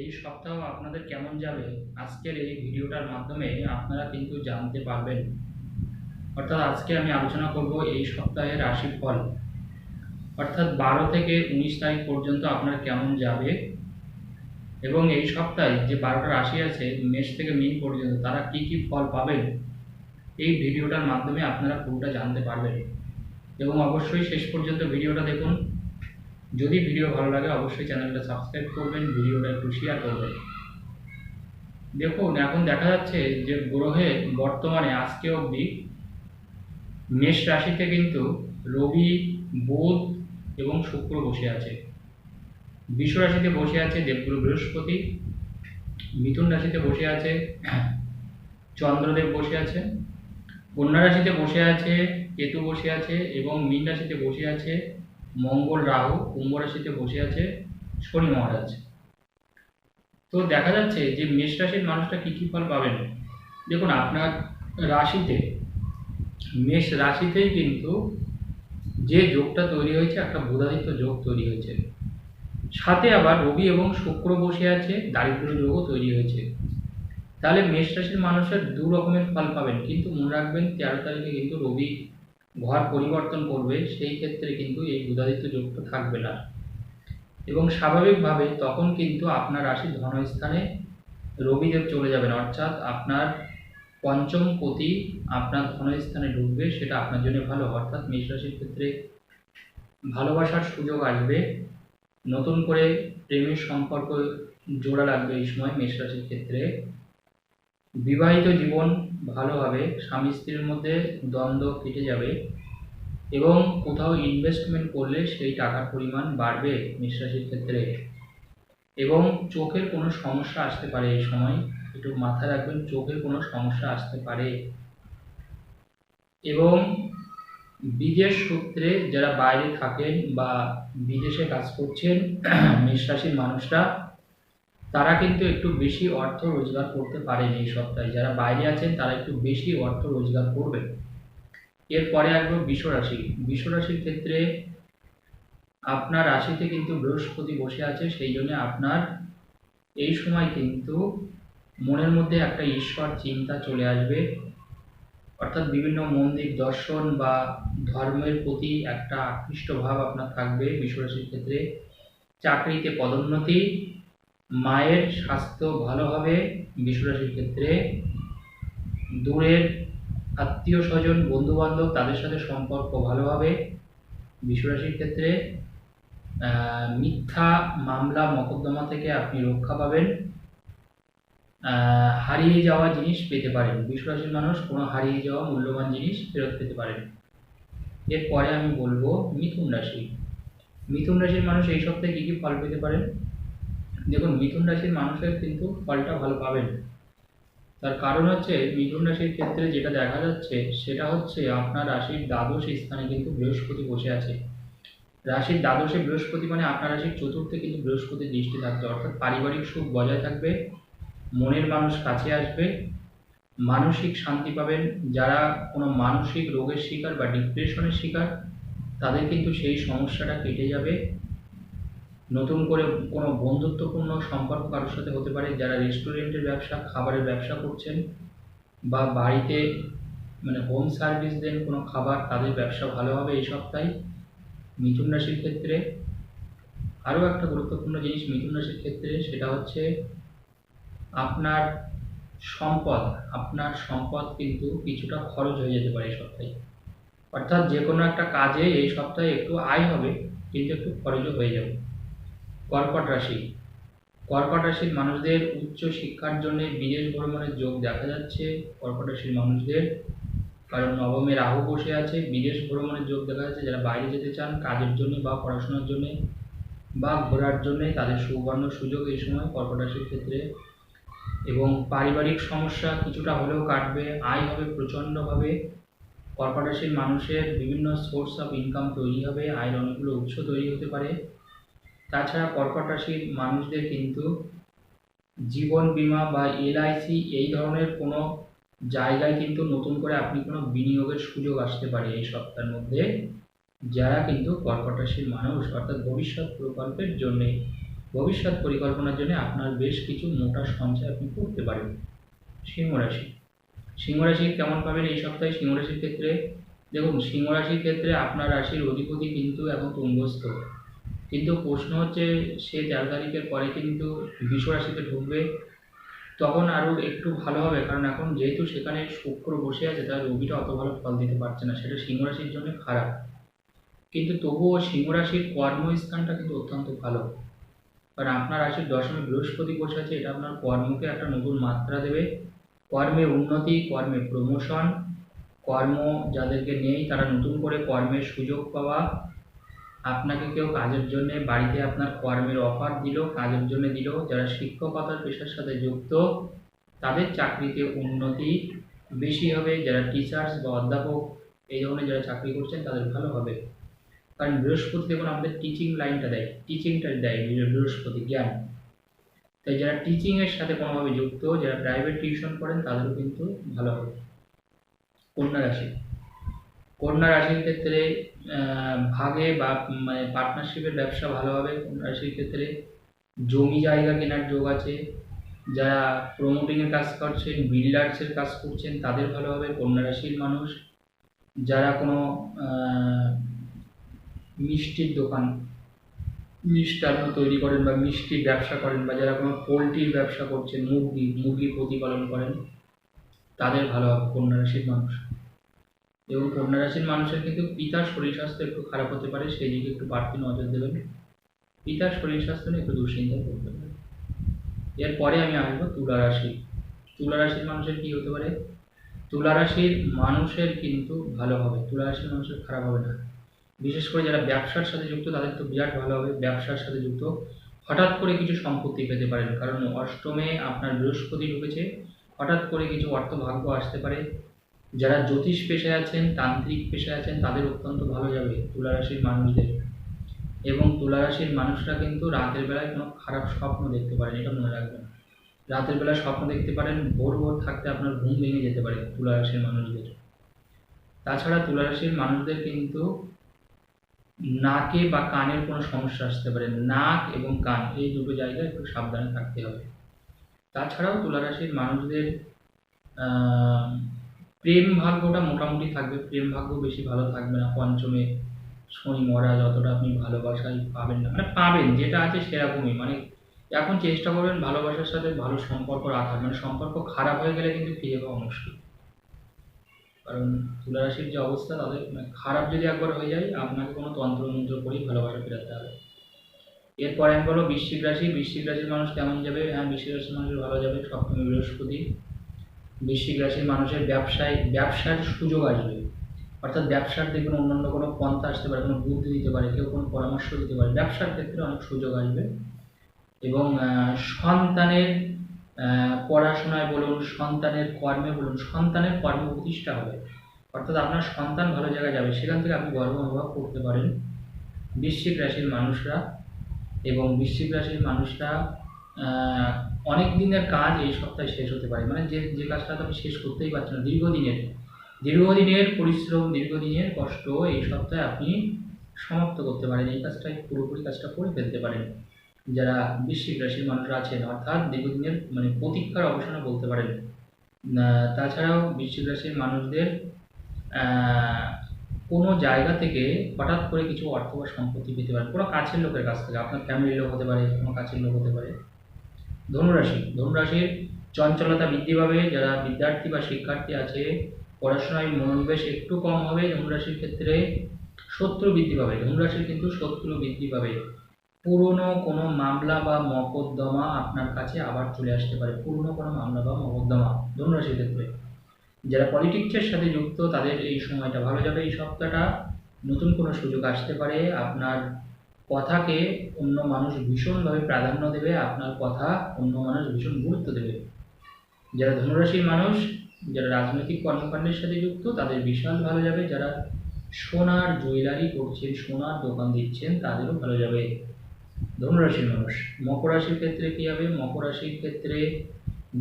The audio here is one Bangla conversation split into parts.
এই সপ্তাহ আপনাদের কেমন যাবে? আজকের এই ভিডিওটার মাধ্যমে আপনারা কিন্তু জানতে পারবেন। অর্থাৎ আজকে আমি আলোচনা করব এই সপ্তাহের রাশিফল। অর্থাৎ বারো থেকে উনিশ তারিখ পর্যন্ত আপনার কেমন যাবে? এবং এই সপ্তাহে যে বারোটা রাশি আছে, মেষ থেকে মিন পর্যন্ত, তারা কি কি ফল পাবেন? এই ভিডিওটার মাধ্যমে আপনারা পুরোটা জানতে পারবেন। এবং অবশ্যই শেষ পর্যন্ত ভিডিওটা দেখুন। যদি ভিডিও ভালো লাগে, অবশ্যই চ্যানেলটা সাবস্ক্রাইব করবেন, ভিডিওটা একটু শেয়ার করবেন। দেখুন, এখন দেখা যাচ্ছে যে গ্রহে বর্তমানে আজকে অবধি মেষ রাশিতে কিন্তু রবি, বুধ এবং শুক্র বসে আছে। বিশ্ব রাশিতে বসে আছে দেবগুরু বৃহস্পতি, মিথুন রাশিতে বসে আছে চন্দ্রদেব বসে আছে, কন্যা রাশিতে বসে আছে কেতু বসে আছে এবং মীন রাশিতে বসে আছে মঙ্গল রাহু কুম্ভ রাশিতে বসে আছে, শনি মহারাজ। তো দেখা যাচ্ছে যে মেষ রাশির মানুষটা কী কী ফল পাবেন? দেখুন, আপনার রাশিতে, মেষ রাশিতেই কিন্তু যে যোগটা তৈরি হয়েছে, একটা বুধাদিত্য যোগ তৈরি হয়েছে। সাথে আবার রবি এবং শুক্র বসে আছে দারিদ্র যোগও তৈরি হয়েছে। তাহলে মেষ রাশির মানুষের দু রকমের ফল পাবেন, কিন্তু মনে রাখবেন, তেরো তারিখে কিন্তু রবি ঘর পরিবর্তন করবে, সেই ক্ষেত্রে কিন্তু এই বুধাদিত্য যোগটা থাকবে না। এবং স্বাভাবিকভাবে তখন কিন্তু আপনার রাশির ধনস্থানে রবিদেব চলে যাবেন। অর্থাৎ আপনার পঞ্চম পতি আপনার ধনস্থানে ঢুকবে, সেটা আপনার জন্য ভালো। অর্থাৎ মেষ রাশির ক্ষেত্রে ভালোবাসার সুযোগ আসবে। নতুন করে প্রেমের সম্পর্ক জোড়া লাগবে এই সময় মেষ রাশির ক্ষেত্রে। বিবাহিত জীবন ভালো হবে স্বামী স্ত্রীর মধ্যে দ্বন্দ্ব কেটে যাবে এবং কোথাও ইনভেস্টমেন্ট করলে সেই টাকার পরিমাণ বাড়বে নিঃশ্বাসের ক্ষেত্রে। এবং চোখের কোনো সমস্যা আসতে পারে এই সময়। একটু মাথায় রাখবেন, চোখের কোনো সমস্যা আসতে পারে। এবং বিদেশ সূত্রে যারা বাইরে থাকেন বা বিদেশে কাজ করছেন নিঃশ্বাসীর মানুষরা তারা কিন্তু একটু বেশি অর্থ রোজগার করতে পারেন এই সপ্তাহে। যারা বাইরে আছেন, তারা একটু বেশি অর্থ রোজগার করবেন। এরপরে আসব বিশ্বরাশি বিশ্বরাশির ক্ষেত্রে আপনার রাশিতে কিন্তু বৃহস্পতি বসে আছে, সেই জন্য আপনার এই সময় কিন্তু মনের মধ্যে একটা ঈশ্বর চিন্তা চলে আসবে। অর্থাৎ বিভিন্ন মন্দির দর্শন বা ধর্মের প্রতি একটা আকৃষ্ট ভাব আপনার থাকবে বিশ্বরাশির ক্ষেত্রে। চাকরিতে পদোন্নতি মায়ের স্বাস্থ্য ভালো হবে বিশ্বরাশির ক্ষেত্রে। দূরের আত্মীয় স্বজন, বন্ধুবান্ধব তাদের সাথে সম্পর্ক ভালো হবে বিশ্বরাশির ক্ষেত্রে। মিথ্যা মামলা, মকদ্দমা থেকে আপনি রক্ষা পাবেন। হারিয়ে যাওয়া জিনিস পেতে পারেন। বিশ্বরাশির মানুষ কোনো হারিয়ে যাওয়া মূল্যবান জিনিস ফেরত পেতে পারেন। এরপরে আমি বলব মিথুন রাশি। মিথুন রাশির মানুষ এই সপ্তাহে কী কী ফল পেতে পারেন? দেখুন, মিথুন রাশির মানুষের কিন্তু ফলটা ভালো পাবেন। তার কারণ হচ্ছে, মিথুন রাশির ক্ষেত্রে যেটা দেখা যাচ্ছে, সেটা হচ্ছে আপনার রাশির দ্বাদশ স্থানে কিন্তু বৃহস্পতি বসে আছে। রাশির দ্বাদশে বৃহস্পতি মানে আপনার রাশির চতুর্থে কিন্তু বৃহস্পতির দৃষ্টি থাকবে। অর্থাৎ পারিবারিক সুখ বজায় থাকবে, মনের মানুষ কাছে আসবে, মানসিক শান্তি পাবেন। যারা কোনো মানসিক রোগের শিকার বা ডিপ্রেশনের শিকার, তাদের কিন্তু সেই সমস্যাটা কেটে যাবে। নতুন করে কোনো বন্ধুত্বপূর্ণ সম্পর্ক কারোর সাথে হতে পারে, যারা রেস্টুরেন্টের ব্যবসা, খাবারের ব্যবসা করছেন বা বাড়িতে মানে হোম সার্ভিস দেন কোনো খাবার, তাদের ব্যবসা ভালো হবে এই সপ্তাহে। মিথুন রাশির ক্ষেত্রে আরও একটা গুরুত্বপূর্ণ জিনিস মিথুন রাশির ক্ষেত্রে, সেটা হচ্ছে আপনার সম্পদ আপনার সম্পদ কিন্তু কিছুটা খরচ হয়ে যেতে পারে এই সপ্তাহে। অর্থাৎ যে কোনো একটা কাজে এই সপ্তাহে একটু আয় হবে, কিন্তু একটু খরচও হয়ে যাবে। কর্কট রাশি। কর্কট রাশির মানুষদের উচ্চ শিক্ষার জন্য বিদেশ ভ্রমণের যোগ দেখা যাচ্ছে। কর্কট রাশির মানুষদের, কারণ নবমে রাহু বসে আছে বিদেশ ভ্রমণের যোগ দেখা যাচ্ছে। যারা বাইরে যেতে চান কাজের জন্য বা পড়াশোনার জন্য বা ঘোরার জন্য তাদের সুবর্ণ সুযোগ এই সময় কর্কট রাশির ক্ষেত্রে। এবং পারিবারিক সমস্যা কিছুটা হলেও কাটবে, আয় হবে প্রচণ্ডভাবে। কর্কট রাশির মানুষের বিভিন্ন সোর্স অফ ইনকাম তৈরি হবে, আয়ের অনেকগুলো উৎস তৈরি হতে পারে। তাছাড়া কর্কট রাশির মানুষদের কিন্তু জীবন বিমা বা এলআইসি এই ধরনের কোনো জায়গায় কিন্তু নতুন করে আপনি কোনো বিনিয়োগের সুযোগ আসতে পারে এই সপ্তাহের মধ্যে, যারা কিন্তু কর্কট রাশির মানুষ। অর্থাৎ ভবিষ্যৎ প্রকল্পের জন্যে, ভবিষ্যৎ পরিকল্পনার জন্য আপনার বেশ কিছু মোটা সঞ্চয় আপনি করতে পারেন। সিংহ রাশি। সিংহ রাশি কেমন পাবেন এই সপ্তাহে? সিংহ রাশির ক্ষেত্রে, দেখুন, সিংহ রাশির ক্ষেত্রে আপনার রাশির অধিপতি কিন্তু এখন তুঙ্গস্থ। কিন্তু প্রশ্ন হচ্ছে, সে তেরো তারিখের পরে কিন্তু বিষ রাশিতে ঢুকবে। তখন আরও একটু ভালো হবে, কারণ এখন যেহেতু সেখানে শুক্র বসে আছে, তার রবিটা অত ভালো ফল দিতে পারছে না। সেটা সিংহ রাশির জন্য খারাপ। কিন্তু তবুও সিংহ রাশির কর্মস্থানটা কিন্তু অত্যন্ত ভালো। কারণ আপনার রাশির দশমী বৃহস্পতি বসে আছে, এটা আপনার কর্মকে একটা নতুন মাত্রা দেবে। কর্মে উন্নতি, কর্মে প্রমোশন কর্ম যাদেরকে নেই, তারা নতুন করে কর্মের সুযোগ পাওয়া আপনাকে কেউ কাজের জন্য বাড়িতে আপনার কর্মের অফার দিল, কাজের জন্য দিল, যারা শিক্ষকতার পেশার সাথে যুক্ত, তাদের চাকরিতে উন্নতি বেশি হবে। যারা টিচার্স বা অধ্যাপক এই ধরনের যারা চাকরি করছেন, তাদের ভালো হবে। কারণ বৃহস্পতি দেখুন, আমাদের টিচিং লাইনটা দেয়। টিচিংটা দেয় বৃহস্পতি জ্ঞান। তাই যারা টিচিংয়ের সাথে কোনোভাবে যুক্ত, যারা প্রাইভেট টিউশন করেন, তাদেরও কিন্তু ভালো হবে। কন্যা রাশি। কন্যা রাশির ক্ষেত্রে ভাগে বা মানে পার্টনারশিপের ব্যবসা ভালো হবে কন্যা রাশির ক্ষেত্রে। জমি জায়গা কেনার যোগ আছে। যারা প্রমোটিংয়ের কাজ করছেন বিল্ডার্সের কাজ করছেন, তাদের ভালো হবে কন্যা রাশির মানুষ। যারা কোনো মিষ্টির দোকান, মিষ্টান্ন তৈরি করেন বা মিষ্টির ব্যবসা করেন বা যারা কোনো পোলট্রির ব্যবসা করছেন, মুরগি মুরগি প্রতিপালন করেন, তাদের ভালো হবে কন্যা রাশির মানুষ। এবং কন্যা রাশির মানুষের কিন্তু পিতার শরীর স্বাস্থ্য একটু খারাপ হতে পারে, সেই দিকে একটু বাড়তি নজর দেবেন। পিতার শরীর স্বাস্থ্য নিয়ে একটু দুশ্চিন্তা করতে পারে এরপরে আমি আসব তুলা রাশি। তুলা রাশির মানুষের কি হতে পারে? তুলা রাশির মানুষের কিন্তু ভালো হবে, তুলা রাশির মানুষের খারাপ হবে না। বিশেষ করে যারা ব্যবসার সাথে যুক্ত, তাদের তো বিরাট ভালো হবে, ব্যবসার সাথে যুক্ত। হঠাৎ করে কিছু সম্পত্তি পেতে পারেন, কারণ অষ্টমে আপনার বৃহস্পতি ঢুকেছে, হঠাৎ করে কিছু অর্থ ভাগ্য আসতে পারে। যারা জ্যোতিষ পেশায় আছেন, তান্ত্রিক পেশায় আছেন, তাদের অত্যন্ত ভালো যাবে তুলারাশির মানুষদের। এবং তুলারাশির মানুষরা কিন্তু রাতের বেলায় কোনো খারাপ স্বপ্ন দেখতে পারেন, এটা মনে রাখবেন। রাতের বেলায় স্বপ্ন দেখতে পারেন, ভোর ভোর থাকতে আপনার ঘুম ভেঙে যেতে পারে তুলারাশির মানুষদের। তাছাড়া তুলারাশির মানুষদের কিন্তু নাকে বা কানের কোনো সমস্যা আসতে পারে, নাক এবং কান, এই দুটো জায়গায় একটু সাবধানে থাকতে হবে। তাছাড়াও তুলারাশির মানুষদের প্রেম ভাগ্যটা মোটামুটি থাকবে, প্রেম ভাগ্য বেশি ভালো থাকবে না, পঞ্চমে শনি মরা যতটা আপনি ভালোবাসাই পাবেন না মানে পাবেন, যেটা আছে সেরকমই মানে এখন চেষ্টা করবেন ভালোবাসার সাথে ভালো সম্পর্ক রাখার মানে সম্পর্ক খারাপ হয়ে গেলে কিন্তু ফিরে পাওয়া মুশকিল। কারণ তুলারাশির যে অবস্থা তাদের মানে খারাপ যদি একবার হয়ে যায়, আপনাকে কোনো তন্ত্র মন্ত্র করেই ভালোবাসা ফেরাতে হবে। এরপরে আমি বলব বৃশ্চিক রাশি, বৃশ্চিক রাশির মানুষ কেমন যাবে? হ্যাঁ বৃশ্চিক রাশির মানুষের ভালো যাবে, সপ্তমী, বৃহস্পতি। বৃশ্চিক রাশির মানুষের ব্যবসায়, ব্যবসার সুযোগ আসবে। অর্থাৎ ব্যবসার দেখবেন অন্যান্য কোনো পন্থা আসতে পারে, কোনো বুদ্ধি দিতে পারে, কেউ কোনো পরামর্শ দিতে পারে, ব্যবসার ক্ষেত্রে অনেক সুযোগ আসবে। এবং সন্তানের পড়াশোনায় বলুন, সন্তানের কর্মে বলুন, সন্তানের কর্ম প্রতিষ্ঠা হবে। অর্থাৎ আপনার সন্তান ভালো জায়গায় যাবে, সেখান থেকে আপনি গর্ব অনুভব করতে পারেন। বৃশ্চিক রাশির মানুষরা এবং বৃশ্চিক রাশির মানুষরা অনেক দিনের কাজ এই সপ্তাহে শেষ হতে পারে। মানে যে যে কাজটা আপনি শেষ করতেই পারছেন না, দীর্ঘদিনের। দীর্ঘদিনের পরিশ্রম, দীর্ঘদিনের কষ্ট এই সপ্তাহে আপনি সমাপ্ত করতে পারেন। এই কাজটা পুরোপুরি কাজটা করে ফেলতে পারেন। যারা বৃশ্চিক রাশির মানুষরা আছেন, অর্থাৎ দীর্ঘদিনের মানে প্রতীক্ষার অবসানে বলতে পারেন। তাছাড়াও বৃশ্চিক রাশির মানুষদের কোনো জায়গা থেকে হঠাৎ করে কিছু অর্থ বা সম্পত্তি পেতে পারেন। কোনো কাছের লোকের কাছ থেকে, আপনার ফ্যামিলির লোক হতে পারে, কোনো কাছের লোক হতে পারে। ধনুরাশি ধনুরাশির চঞ্চলতা বৃদ্ধি পাবে। যারা বিদ্যার্থী বা শিক্ষার্থী আছে, পড়াশোনায় মনোনিবেশ একটু কম হবে। ধনুরাশির ক্ষেত্রে শত্রু বৃদ্ধি পাবে। ধনুরাশির কিন্তু শত্রু বৃদ্ধি পাবে। পুরনো কোনো মামলা বা মকদ্দমা আপনার কাছে আবার চলে আসতে পারে। পুরনো কোনো মামলা বা মকদ্দমা ধনুরাশির ক্ষেত্রে। যারা পলিটিক্সের সাথে যুক্ত, তাদের এই সময়টা ভালো যাবে। এই সপ্তাহটা নতুন কোনো সুযোগ আসতে পারে। আপনার কথাকে অন্য মানুষ ভীষণভাবে প্রাধান্য দেবে, আপনার কথা অন্য মানুষ ভীষণ গুরুত্ব দেবে। যারা ধনুরাশির মানুষ, যারা রাজনৈতিক কর্মকাণ্ডের সাথে যুক্ত, তাদের বিশাল ভালো যাবে। যারা সোনার জুয়েলারি করছেন, সোনার দোকান দিচ্ছেন, তাদেরও ভালো যাবে। ধনুরাশির মানুষ, মকর রাশির ক্ষেত্রে কী হবে? মকর রাশির ক্ষেত্রে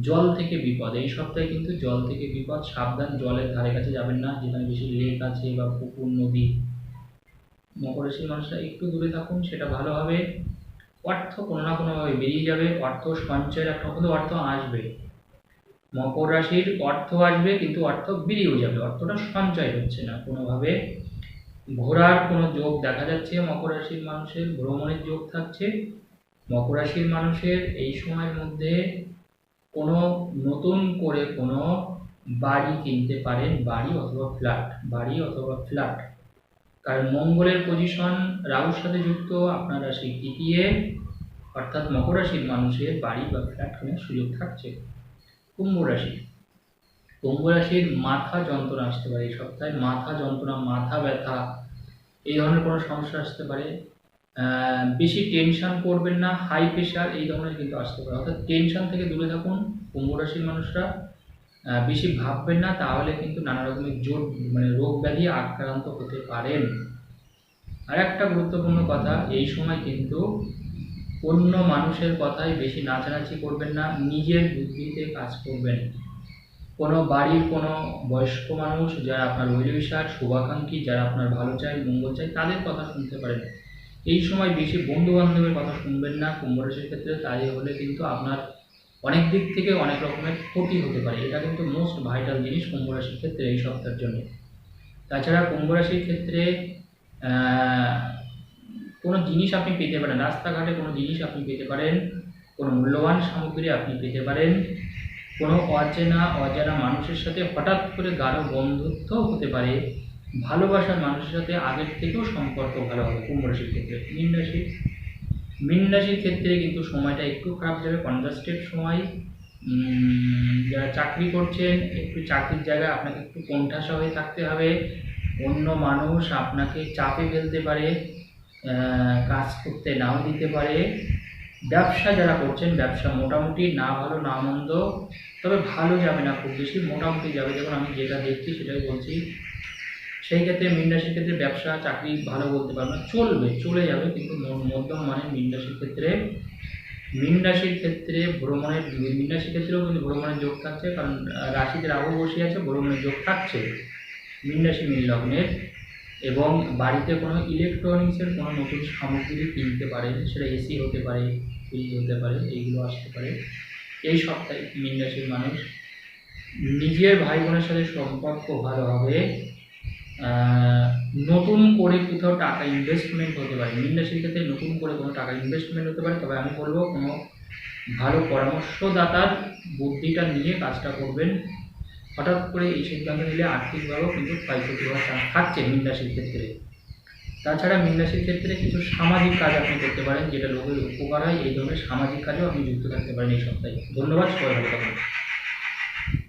জল থেকে বিপদ। এই সপ্তাহে কিন্তু জল থেকে বিপদ। সাবধান জলের ধারে কাছে যাবেন না, যেখানে বেশি লেক আছে বা পুকুর, নদী। মকর রাশির মানুষরা একটু দূরে থাকুন, সেটা ভালো হবে। অর্থ কোনো না কোনোভাবে বেরিয়ে যাবে, অর্থ সঞ্চয়ের একটা কিন্তু অর্থ আসবে। মকর রাশির অর্থ আসবে, কিন্তু অর্থ বেরিয়েও যাবে, অর্থটা সঞ্চয় হচ্ছে না কোনোভাবে। ঘোরার কোনো যোগ দেখা যাচ্ছে, মকর রাশির মানুষের, ভ্রমণের যোগ থাকছে। মকর রাশির মানুষের এই সময়ের মধ্যে কোনো নতুন করে কোনো বাড়ি কিনতে পারেন, বাড়ি অথবা ফ্ল্যাট বাড়ি অথবা ফ্ল্যাট কারণ মঙ্গলের পজিশন রাহুর সাথে যুক্ত, আপনার রাশি তৃতীয় অর্থাৎ মকর রাশির মানুষের বাড়ি বা ফ্ল্যাট কেনার সুযোগ থাকছে। কুম্ভ রাশি। কুম্ভ রাশির মাথা যন্ত্রণা আসতে পারে এই সপ্তাহে। মাথা যন্ত্রণা, মাথা ব্যথা, এই ধরনের কোনো সমস্যা আসতে পারে। বেশি টেনশন করবেন না হাই প্রেশার এই ধরনের কিন্তু আসতে পারে। অর্থাৎ টেনশন থেকে দূরে থাকুন। কুম্ভ রাশির মানুষরা বেশি ভাববেন না, তাহলে কিন্তু নানা রকমের জোর মানে রোগ ব্যাধি আক্রান্ত হতে পারেন। আর একটা গুরুত্বপূর্ণ কথা, এই সময় কিন্তু অন্য মানুষের কথায় বেশি নাচানাচি করবেন না, নিজের বুদ্ধিতে কাজ করবেন। কোনো বাড়ির কোনো বয়স্ক মানুষ যারা আপনার ওয়েলউইশার শুভাকাঙ্ক্ষী, যারা আপনার ভালো চায় মঙ্গল চায় তাদের কথা শুনতে পারেন। এই সময় বেশি বন্ধু বান্ধবের কথা শুনবেন না, কুম্ভ রাশির ক্ষেত্রে, তাই হলে কিন্তু আপনার অনেক দিক থেকে অনেক রকমের ক্ষতি হতে পারে। এটা কিন্তু মোস্ট ভাইটাল জিনিস কুম্ভ রাশির ক্ষেত্রে এই সপ্তাহের জন্য। তাছাড়া কুম্ভ রাশির ক্ষেত্রে কোনো জিনিস আপনি পেতে পারেন, রাস্তাঘাটে কোনো জিনিস আপনি পেতে পারেন, কোনো মূল্যবান সামগ্রী আপনি পেতে পারেন, কোনো অচেনা, অজানা মানুষের সাথে হঠাৎ করে গাঢ় বন্ধুত্ব হতে পারে, ভালোবাসার মানুষের সাথে আগের থেকেও সম্পর্ক ভালো হবে কুম্ভ রাশির ক্ষেত্রে। মীন রাশি মীন রাশির ক্ষেত্রে কিন্তু সময়টা একটু খারাপ যাবে কনজাস্টেড সময়। যারা চাকরি করছেন, একটু চাকরির জায়গায় আপনাকে একটু কোণঠাসা হয়ে থাকতে হবে। অন্য মানুষ আপনাকে চাপে ফেলতে পারে কাজ করতে নাও দিতে পারে। ব্যবসা যারা করছেন, ব্যবসা মোটামুটি না ভালো, না মন্দ, তবে ভালো যাবে না, খুব বেশি মোটামুটি যাবে। যেমন আমি যেটা দেখছি সেটাই বলছি। সেই ক্ষেত্রে মীন রাশির ক্ষেত্রে ব্যবসা, চাকরি ভালো বলতে পারব না, চলবে, চলে যাবে কিন্তু মধ্যম মানে মীন রাশির ক্ষেত্রে, মীন রাশির ক্ষেত্রে ভ্রমণের, মীন রাশির ক্ষেত্রেও কিন্তু ভ্রমণের যোগ থাকছে কারণ রাশিতে রাহু বসে আছে, ভ্রমণের যোগ থাকছে। মীন রাশি লগ্নের এবং বাড়িতে কোনো ইলেকট্রনিক্সের কোনো নতুন সামগ্রী কিনতে পারেন সেটা এসি হতে পারে, ফ্রিজ হতে পারে, এইগুলো আসতে পারে। এই সপ্তাহে মীন রাশির মানুষ নিজের ভাই বোনের সাথে সম্পর্ক ভালো হবে। নতুন করে কোথাও টাকা ইনভেস্টমেন্ট হতে পারে। রাশির ক্ষেত্রে নতুন করে কোনো টাকা ইনভেস্টমেন্ট হতে পারে, তবে আমি বলব কোনো ভালো পরামর্শদাতার বুদ্ধিটা নিয়ে কাজটা করবেন। হঠাৎ করে এই সিদ্ধান্ত নিলে আর্থিকভাবেও কিন্তু ক্ষয়ক্ষতি হওয়ার চান্স থাকছে মীন রাশির ক্ষেত্রে। তাছাড়া মীন রাশির ক্ষেত্রে কিছু সামাজিক কাজ আপনি করতে পারেন, যেটা লোকের উপকার হয়, এই ধরনের সামাজিক কাজেও আপনি যুক্ত থাকতে পারেন এই সপ্তাহে। ধন্যবাদ, সবাই ভালো থাকুন